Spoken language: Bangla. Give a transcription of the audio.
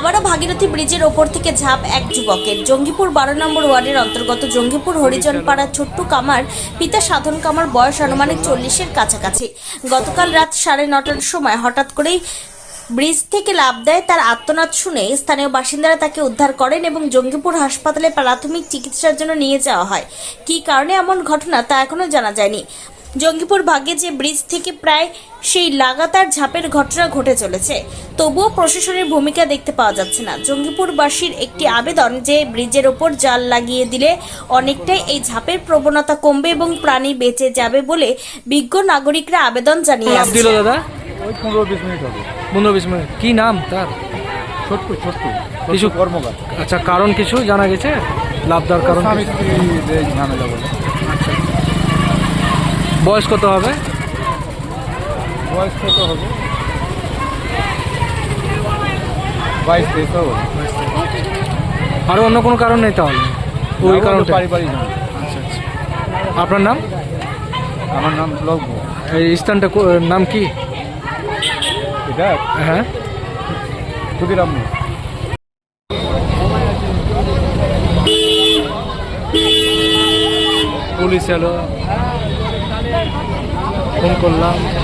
আবারও ভাগীরথী ব্রিজের ওপর থেকে ঝাঁপ এক যুবকের। জঙ্গিপুর বারো নম্বর ওয়ার্ডের অন্তর্গত জঙ্গিপুর হরিজন পাড়ার ছোট্ট কামার, পিতা সাধন কামার বয়স আনুমানিক চল্লিশের কাছাকাছি। গতকাল রাত সাড়ে নটার সময় হঠাৎ করেই ব্রিজ থেকে লাভ দেয় তার আত্মনাদ শুনে স্থানীয় বাসিন্দারা তাকে উদ্ধার করেন এবং জঙ্গিপুর হাসপাতালে প্রাথমিক চিকিৎসার জন্য নিয়ে যাওয়া হয়। কী কারণে এমন ঘটনা তা এখনও জানা যায়নি। জঙ্গিপুর ভাগে যে ব্রিজ থেকে প্রায় সেই লাগাতার ঝাঁপের ঘটনা ঘটে চলেছে। তবুও প্রশাসনের ভূমিকা দেখতে পাওয়া যাচ্ছে না। জঙ্গিপুরবাসীর একটি আবেদন যে ব্রিজের ওপর জাল লাগিয়ে দিলে অনেকটাই এই ঝাঁপের প্রবণতা কমবে এবং প্রাণী বেঁচে যাবে বলে বিজ্ঞ নাগরিকরা আবেদন জানিয়ে দিল দাদা? ওই পনেরো বিশ মিনিট হবে। পনেরো বিশ মিনিট। কি নাম তার? ছোট্ট ছোট্ট কিছু- কর্মকার। আচ্ছা কারণ কিছু জানা গেছে? লাভ দেওয়ার কারণ? ঝামেলা বলে। বয়স কত হবে? বয়স কত হবে? বাইশ তেইশ হবে। আরও অন্য কোনো কারণ নেই তাহলে? ওই কারণটা পারিবারিক। আচ্ছা আচ্ছা আপনার নাম? আমার নাম এই স্থানটা কো- নাম কি? এটা? হ্যাঁ। ক্ষুদিরাম। পুলিশ এলো। করলাম।